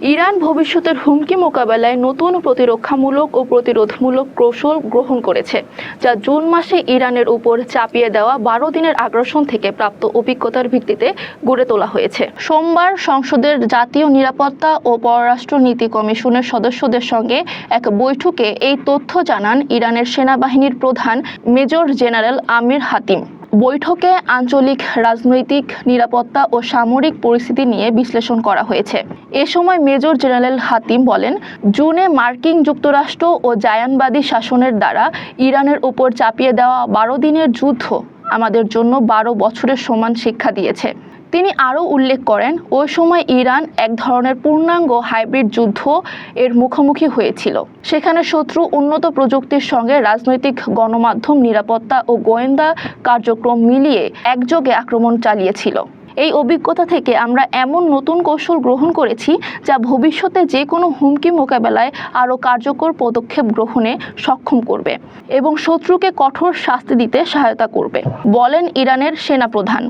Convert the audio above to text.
Iran ভবিষ্যতের হুমকি মোকাবেলায় নতুন প্রতিরক্ষামূলক ও প্রতিরোধমূলক কৌশল গ্রহণ করেছে, যা জুন মাসে ইরানের উপর চাপিয়ে দেওয়া বারো দিনের আগ্রাসন থেকে প্রাপ্ত অভিজ্ঞতার ভিত্তিতে গড়ে তোলা হয়েছে। সোমবার সংসদের জাতীয় নিরাপত্তা ও পররাষ্ট্র নীতি কমিশনের সদস্যদের সঙ্গে এক বৈঠকে এই তথ্য জানান ইরানের সেনাবাহিনীর প্রধান মেজর জেনারেল আমির হাতিম। বৈঠকে আঞ্চলিক রাজনৈতিক নিরাপত্তা ও সামরিক পরিস্থিতি নিয়ে বিশ্লেষণ করা হয়েছে। এ সময় মেজর জেনারেল হাতিম বলেন, জুনে মার্কিন যুক্তরাষ্ট্র ও জায়ানবাদী শাসনের দ্বারা ইরানের উপর চাপিয়ে দেওয়া বারো দিনের যুদ্ধ আমাদের জন্য বারো বছরের সমান শিক্ষা দিয়েছে। তিনি আরও উল্লেখ করেন, ওই সময় ইরান এক ধরনের পূর্ণাঙ্গ হাইব্রিড যুদ্ধ এর মুখোমুখি হয়েছিল। সেখানে শত্রু উন্নত প্রযুক্তির সঙ্গে রাজনৈতিক গণমাধ্যম, নিরাপত্তা ও গোয়েন্দা কার্যক্রম মিলিয়ে একযোগে আক্রমণ চালিয়েছিল। এই অভিজ্ঞতা থেকে আমরা এমন নতুন কৌশল গ্রহণ করেছি যা ভবিষ্যতে যে কোনো হুমকি মোকাবেলায় আরও কার্যকর পদক্ষেপ গ্রহণে সক্ষম করবে এবং শত্রুকে কঠোর শাস্তি দিতে সহায়তা করবে, বলেন ইরানের সেনাপ্রধান।